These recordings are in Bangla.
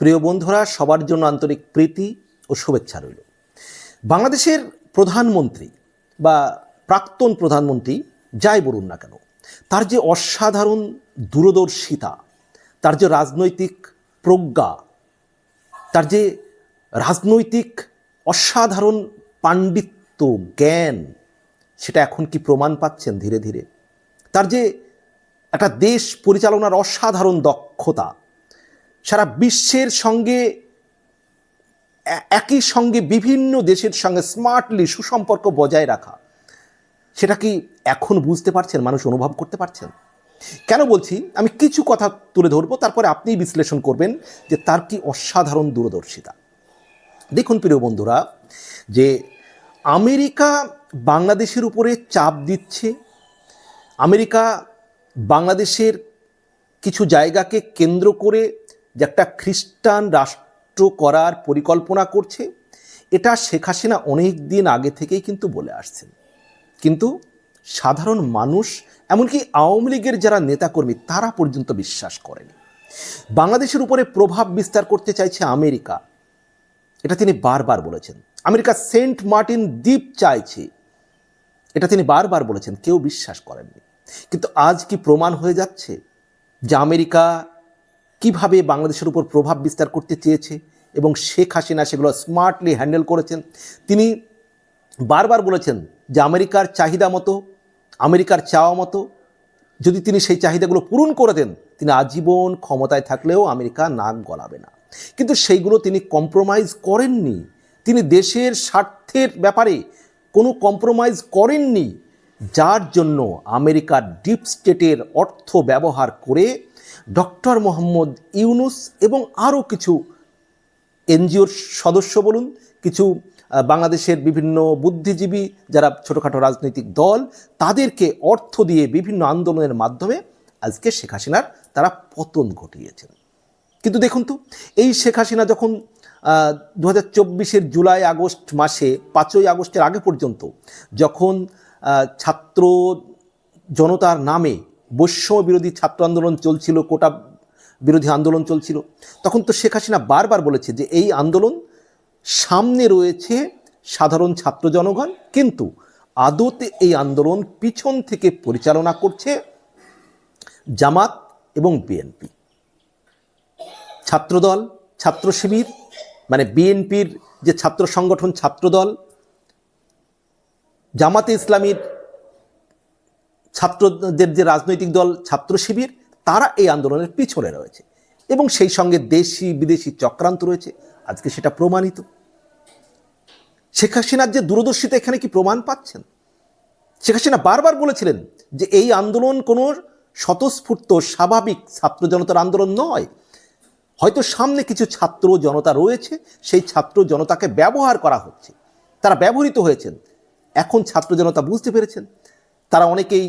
প্রিয় বন্ধুরা, সবার জন্য আন্তরিক প্রীতি ও শুভেচ্ছা রইল। বাংলাদেশের প্রধানমন্ত্রী বা প্রাক্তন প্রধানমন্ত্রী, যাই বলুন না কেন, তার যে অসাধারণ দূরদর্শিতা, তার যে রাজনৈতিক প্রজ্ঞা, তার যে রাজনৈতিক অসাধারণ পাণ্ডিত্য, জ্ঞান, সেটা এখন কি প্রমাণ পাচ্ছেন ধীরে ধীরে? তার যে একটা দেশ পরিচালনার অসাধারণ দক্ষতা সারা বিশ্বের সঙ্গে একই সঙ্গে বিভিন্ন দেশের সঙ্গে স্মার্টলি সুসম্পর্ক বজায় রাখা, সেটা কি এখন বুঝতে পারছেন, মানুষ অনুভব করতে পারছেন? কেন বলছি? আমি কিছু কথা তুলে ধরবো, তারপরে আপনিই বিশ্লেষণ করবেন যে তার কি অসাধারণ দূরদর্শিতা। দেখুন প্রিয় বন্ধুরা, যে আমেরিকা বাংলাদেশের উপরে চাপ দিচ্ছে, আমেরিকা বাংলাদেশের কিছু জায়গাকে কেন্দ্র করে যে একটা খ্রিস্টান রাষ্ট্র করার পরিকল্পনা করছে, এটা শেখ হাসিনা অনেক দিন আগে থেকেই কিন্তু বলে আসছেন। কিন্তু সাধারণ মানুষ, এমনকি আওয়ামী লীগের যারা নেতাকর্মী, তারা পর্যন্ত বিশ্বাস করেনি। বাংলাদেশের উপরে প্রভাব বিস্তার করতে চাইছে আমেরিকা। এটা তিনি বারবার বলেছেন। আমেরিকা সেন্ট মার্টিন দ্বীপ চাইছে। এটা তিনি বারবার বলেছেন, কেউ বিশ্বাস করেননি। কিন্তু আজ কি প্রমাণ হয়ে যাচ্ছে যে আমেরিকা কীভাবে বাংলাদেশের উপর প্রভাব বিস্তার করতে চেয়েছে এবং শেখ হাসিনা সেগুলো স্মার্টলি হ্যান্ডেল করেছেন? তিনি বারবার বলেছেন যে আমেরিকার চাহিদা মতো, আমেরিকার চাওয়া মতো, যদি তিনি সেই চাহিদাগুলো পূরণ করে দেন, তিনি আজীবন ক্ষমতায় থাকলেও আমেরিকা নাক গলাবে না। কিন্তু সেইগুলো তিনি কম্প্রোমাইজ করেননি। তিনি দেশের স্বার্থের ব্যাপারে কোনো কম্প্রোমাইজ করেননি, যার জন্য আমেরিকার ডিপ স্টেটের অর্থ ব্যবহার করে ডক্টর মোহাম্মদ ইউনুস এবং আরও কিছু এনজিওর সদস্য বলুন, কিছু বাংলাদেশের বিভিন্ন বুদ্ধিজীবী যারা ছোটোখাটো রাজনৈতিক দল, তাদেরকে অর্থ দিয়ে বিভিন্ন আন্দোলনের মাধ্যমে আজকে শেখ হাসিনার তারা পতন ঘটিয়েছেন। কিন্তু দেখুন তো, এই শেখ হাসিনা যখন দু হাজার জুলাই আগস্ট মাসে, পাঁচই আগস্টের আগে পর্যন্ত যখন ছাত্র জনতার নামে বৈষম্য বিরোধী ছাত্র আন্দোলন চলছিল, কোটা বিরোধী আন্দোলন চলছিল। তখন তো শেখ হাসিনা বারবার বলেছে যে এই আন্দোলন সামনে রয়েছে সাধারণ ছাত্র জনগণ, কিন্তু আদতে এই আন্দোলন পিছন থেকে পরিচালনা করছে জামাত এবং বিএনপি। ছাত্রদল, ছাত্র শিবির মানে বিএনপির যে ছাত্র সংগঠন ছাত্রদল, জামাতে ইসলামীর ছাত্রদের যে রাজনৈতিক দল, ছাত্র শিবির, তারা এই আন্দোলনের পিছনে রয়েছে। এবং সেই সঙ্গে দেশি, বিদেশি চক্রান্ত রয়েছে। আজকে সেটা প্রমাণিত। শেখ হাসিনার যে দূরদর্শিতা, এখানে কি প্রমাণ পাচ্ছেন? শেখ হাসিনা বারবার বলেছিলেন যে এই আন্দোলন কোনো স্বতঃস্ফূর্ত, স্বাভাবিক ছাত্র জনতার আন্দোলন নয়। হয়তো সামনে কিছু ছাত্র জনতা রয়েছে, সেই ছাত্র জনতাকে ব্যবহার করা হচ্ছে। তারা ব্যবহৃত হয়েছেন। এখন ছাত্র জনতা বুঝতে পেরেছেন। তারা অনেকেই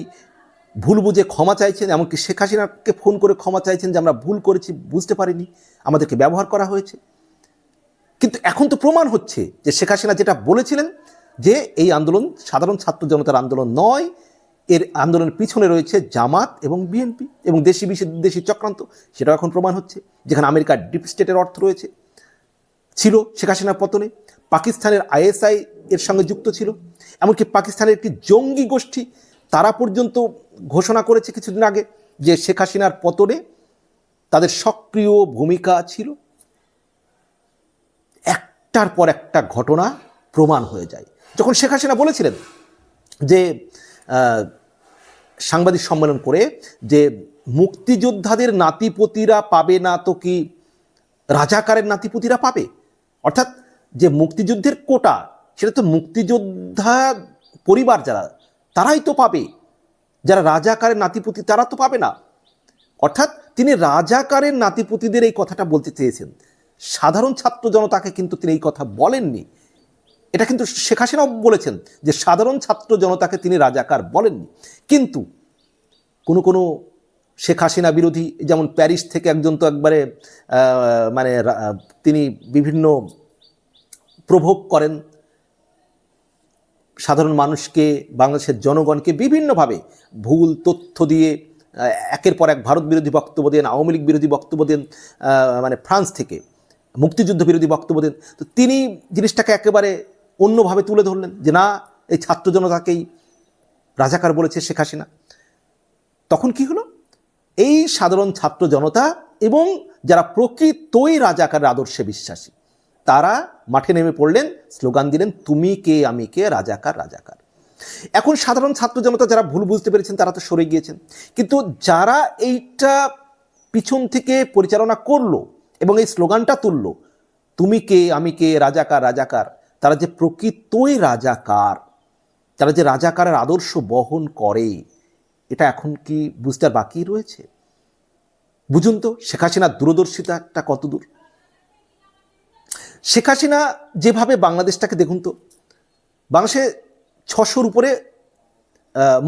ভুল বুঝে ক্ষমা চাইছেন, এমনকি শেখ হাসিনাকে ফোন করে ক্ষমা চাইছেন যে আমরা ভুল করেছি, বুঝতে পারিনি, আমাদেরকে ব্যবহার করা হয়েছে। কিন্তু এখন তো প্রমাণ হচ্ছে যে শেখ হাসিনা যেটা বলেছিলেন যে এই আন্দোলন সাধারণ ছাত্র জনতার আন্দোলন নয়, এর আন্দোলনের পিছনে রয়েছে জামাত এবং বিএনপি এবং দেশি বিদেশি চক্রান্ত, সেটাও এখন প্রমাণ হচ্ছে, যেখানে আমেরিকার ডিপ স্টেটের অর্থ রয়েছে। ছিল শেখ হাসিনার পতনে, পাকিস্তানের আইএসআই এর সঙ্গে যুক্ত ছিল, এমনকি পাকিস্তানের একটি জঙ্গি গোষ্ঠী তারা পর্যন্ত ঘোষণা করেছে কিছুদিন আগে যে শেখ হাসিনার পতনে তাদের সক্রিয় ভূমিকা ছিল। একটার পর একটা ঘটনা প্রমাণ হয়ে যায়। যখন শেখ হাসিনা বলেছিলেন যে সাংবাদিক সম্মেলন করে যে মুক্তিযোদ্ধাদের নাতিপতিরা পাবে না তো কি রাজাকারের নাতিপতিরা পাবে? অর্থাৎ যে মুক্তিযুদ্ধের কোটা, সেটা তো মুক্তিযোদ্ধা পরিবার যারা তারাই তো পাবে। যারা রাজাকারের নাতিপুতি, তারা তো পাবে না। অর্থাৎ তিনি রাজাকারের নাতিপুতিদের এই কথাটা বলতে চেয়েছেন। সাধারণ ছাত্র জনতাকে কিন্তু তিনি এই কথা বলেননি। এটা কিন্তু শেখ হাসিনাও বলেছেন যে সাধারণ ছাত্র জনতাকে তিনি রাজাকার বলেননি। কিন্তু কোনো কোনো শেখ হাসিনা বিরোধী, যেমন প্যারিস থেকে একজন তো একবারে মানে তিনি বিভিন্ন প্রভোগ করেন সাধারণ মানুষকে, বাংলাদেশের জনগণকে বিভিন্নভাবে ভুল তথ্য দিয়ে একের পর এক ভারত বিরোধী বক্তব্য দেন, আওয়ামী লীগ বিরোধী বক্তব্য দেন মানে ফ্রান্স থেকে মুক্তিযুদ্ধ বিরোধী বক্তব্য দেন। তো তিনি জিনিসটাকে একেবারে অন্যভাবে তুলে ধরলেন যে, না, এই ছাত্র জনতাকেই রাজাকার বলেছে শেখ হাসিনা। তখন কি হলো? এই সাধারণ ছাত্র জনতা এবং যারা প্রকৃতই রাজাকারের আদর্শে বিশ্বাসী তারা মাঠে নেমে পড়লেন, স্লোগান দিলেন, তুমি কে, আমি কে, রাজাকার রাজাকার। এখন সাধারণ ছাত্র জনতা যারা ভুল বুঝতে পেরেছেন, তারা তো সরে গিয়েছেন। কিন্তু যারা এইটা পিছন থেকে পরিচালনা করল এবং এই স্লোগানটা তুললো, তুমি কে, আমি কে, রাজাকার রাজাকার, তারা যে প্রকৃতই রাজাকার, তারা যে রাজাকারের আদর্শ বহন করে, এটা এখন কি বুঝতে বাকি রয়েছে? বুঝুন তো, শেখ হাসিনার দূরদর্শিতাটা কত দূর শেখ হাসিনা যেভাবে বাংলাদেশটাকে দেখুন তো, বাংলাদেশে ছশোর উপরে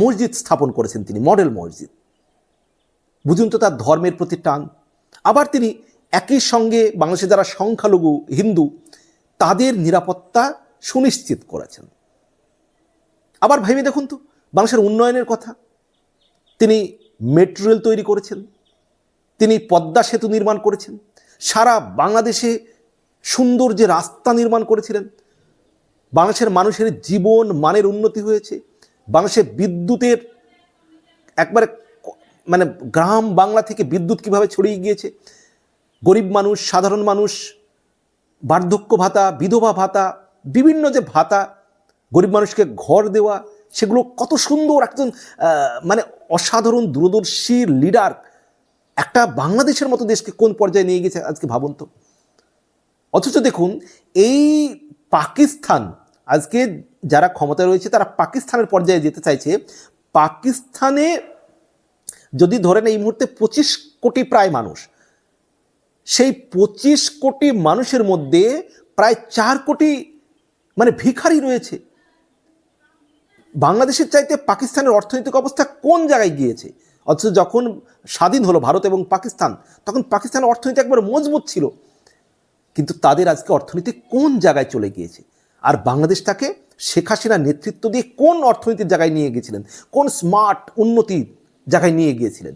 মসজিদ স্থাপন করেছেন তিনি, মডেল মসজিদ। বুঝুন তো তার ধর্মের প্রতি টান। আবার তিনি একই সঙ্গে বাংলাদেশে যারা সংখ্যালঘু, হিন্দু, তাদের নিরাপত্তা সুনিশ্চিত করেছেন। আবার ভেবে দেখুন তো, বাংলাদেশের উন্নয়নের কথা। তিনি মেট্রো রেল তৈরি করেছেন, তিনি পদ্মা সেতু নির্মাণ করেছেন, সারা বাংলাদেশে সুন্দর যে রাস্তা নির্মাণ করেছিলেন। বাংলাদেশের মানুষের জীবন মানের উন্নতি হয়েছে। বাংলাদেশে বিদ্যুতের একবারে মানে গ্রাম বাংলা থেকে বিদ্যুৎ কীভাবে ছড়িয়ে গিয়েছে? গরিব মানুষ, সাধারণ মানুষ, বার্ধক্য ভাতা, বিধবা ভাতা, বিভিন্ন যে ভাতা, গরিব মানুষকে ঘর দেওয়া, সেগুলো কত সুন্দর একজন মানে অসাধারণ দূরদর্শী লিডার একটা বাংলাদেশের মতো দেশকে কোন পর্যায়ে নিয়ে গেছে আজকে ভাবুন তো। অথচ দেখুন, এই পাকিস্তান, আজকে যারা ক্ষমতায় রয়েছে, তারা পাকিস্তানের পর্যায়ে যেতে চাইছে। পাকিস্তানে যদি ধরেন এই মুহূর্তে পঁচিশ কোটি প্রায় মানুষ, সেই পঁচিশ কোটি মানুষের মধ্যে প্রায় চার কোটি মানে ভিখারি রয়েছে। বাংলাদেশের চাইতে পাকিস্তানের অর্থনৈতিক অবস্থা কোন জায়গায় গিয়েছে? অথচ যখন স্বাধীন হলো ভারত এবং পাকিস্তান, তখন পাকিস্তানের অর্থনীতি একবার মজবুত ছিল। কিন্তু তাদের আজকে অর্থনীতি কোন জায়গায় চলে গিয়েছে? আর বাংলাদেশটাকে শেখ হাসিনার নেতৃত্ব দিয়ে কোন অর্থনীতির জায়গায় নিয়ে গিয়েছিলেন? কোন স্মার্ট, উন্নতির জায়গায় নিয়ে গিয়েছিলেন?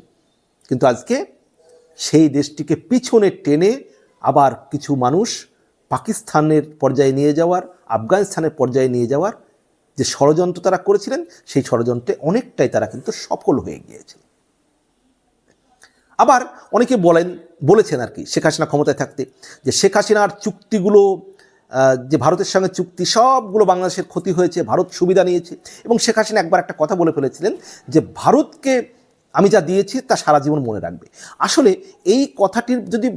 কিন্তু আজকে সেই দেশটিকে পিছনে টেনে আবার কিছু মানুষ পাকিস্তানের পর্যায়ে নিয়ে যাওয়ার, আফগানিস্তানের পর্যায়ে নিয়ে যাওয়ার যে ষড়যন্ত্র তারা করেছিলেন, সেই ষড়যন্ত্রে অনেকটাই তারা কিন্তু সফল হয়ে গিয়েছে। আবার অনেকে বলেন, বলেছেন আর কি, শেখ হাসিনা ক্ষমতায় থাকতে, যে শেখ হাসিনার চুক্তিগুলো যে ভারতের সঙ্গে চুক্তি, সবগুলো বাংলাদেশের ক্ষতি হয়েছে, ভারত সুবিধা নিয়েছে, এবং শেখ হাসিনা একবার একটা কথা বলে ফেলেছিলেন যে ভারতকে আমি যা দিয়েছি তা সারা জীবন মনে রাখবে। আসলে এই কথাটির যদি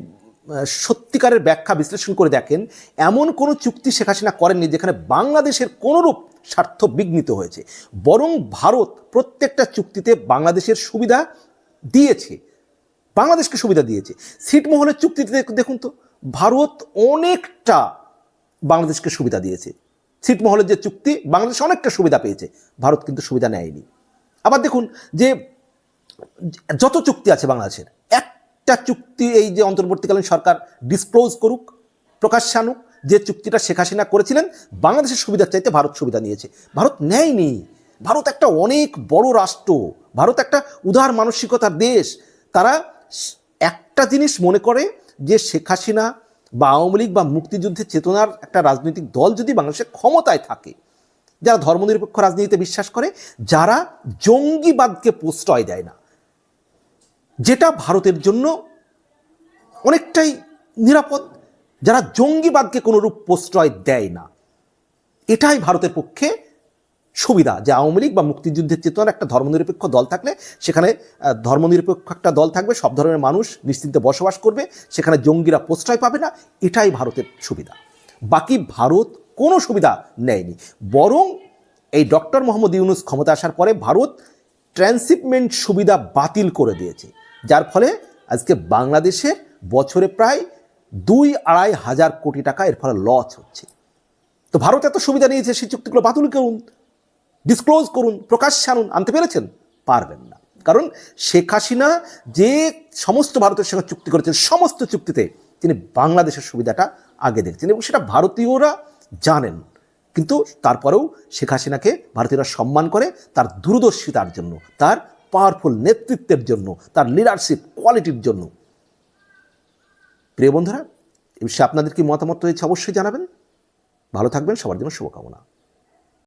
সত্যিকারের ব্যাখ্যা বিশ্লেষণ করে দেখেন, এমন কোনো চুক্তি শেখ হাসিনা করেননি যেখানে বাংলাদেশের কোনোরূপ স্বার্থ বিঘ্নিত হয়েছে। বরং ভারত প্রত্যেকটা চুক্তিতে বাংলাদেশের সুবিধা দিয়েছে। বাংলাদেশকে সুবিধা দিয়েছে। ছিটমহলের চুক্তিতে দেখুন তো, ভারত অনেকটা বাংলাদেশকে সুবিধা দিয়েছে। ছিটমহলের যে চুক্তি, বাংলাদেশ অনেকটা সুবিধা পেয়েছে। ভারত কিন্তু সুবিধা নেয়নি। আবার দেখুন যে, যত চুক্তি আছে বাংলাদেশের, একটা চুক্তি এই যে অন্তর্বর্তীকালীন সরকার ডিসক্লোজ করুক প্রকাশ্যে আনুক, যে চুক্তিটা শেখ হাসিনা করেছিলেন, বাংলাদেশের সুবিধার চাইতে ভারত সুবিধা নিয়েছে। ভারত নেয়নি। ভারত একটা অনেক বড় রাষ্ট্র। ভারত একটা উদার মানসিকতার দেশ। তারা একটা জিনিস মনে করে যে শেখ হাসিনা বা আওয়ামী লীগ বা মুক্তিযুদ্ধের চেতনার একটা রাজনৈতিক দল যদি বাংলাদেশের ক্ষমতায় থাকে, যারা ধর্মনিরপেক্ষ রাজনীতিতে বিশ্বাস করে, যারা জঙ্গিবাদকে প্রশ্রয় দেয় না, যেটা ভারতের জন্য অনেকটাই নিরাপদ, যারা জঙ্গিবাদকে কোনোরূপ প্রশ্রয় দেয় না, এটাই ভারতের পক্ষে সুবিধা যে আওয়ামী লীগ বা মুক্তিযুদ্ধের চেতনার একটা ধর্মনিরপেক্ষ দল থাকলে সেখানে ধর্মনিরপেক্ষ একটা দল থাকবে, সব ধরনের মানুষ নিশ্চিন্তে বসবাস করবে, সেখানে জঙ্গিরা প্রশ্রয় পাবে না, এটাই ভারতের সুবিধা। বাকি ভারত কোনো সুবিধা নেয়নি। বরং এই ডক্টর মোহাম্মদ ইউনুস ক্ষমতা আসার পরে ভারত ট্রান্সিপমেন্ট সুবিধা বাতিল করে দিয়েছে। যার ফলে আজকে বাংলাদেশের বছরে প্রায় দুই আড়াই হাজার কোটি টাকা এর ফলে লস হচ্ছে। তো ভারত এত সুবিধা নিয়েছে, সেই চুক্তিগুলো বাতিল করুন। ডিসক্লোজ করুন প্রকাশ্যে আনুন, আনতে পেরেছেন? পারবেন না। কারণ শেখ হাসিনা যে সমস্ত ভারতের সঙ্গে চুক্তি করেছেন, সমস্ত চুক্তিতে তিনি বাংলাদেশের সুবিধাটা আগে দেখছেন এবং সেটা ভারতীয়রা জানেন। কিন্তু তারপরেও শেখ হাসিনাকে ভারতীয়রা সম্মান করে তার দূরদর্শিতার জন্য, তার পাওয়ারফুল নেতৃত্বের জন্য, তার লিডারশিপ কোয়ালিটির জন্য। প্রিয় বন্ধুরা, এ বিষয়ে আপনাদের কি মতামত রয়েছে অবশ্যই জানাবেন। ভালো থাকবেন, সবার জন্য শুভকামনা।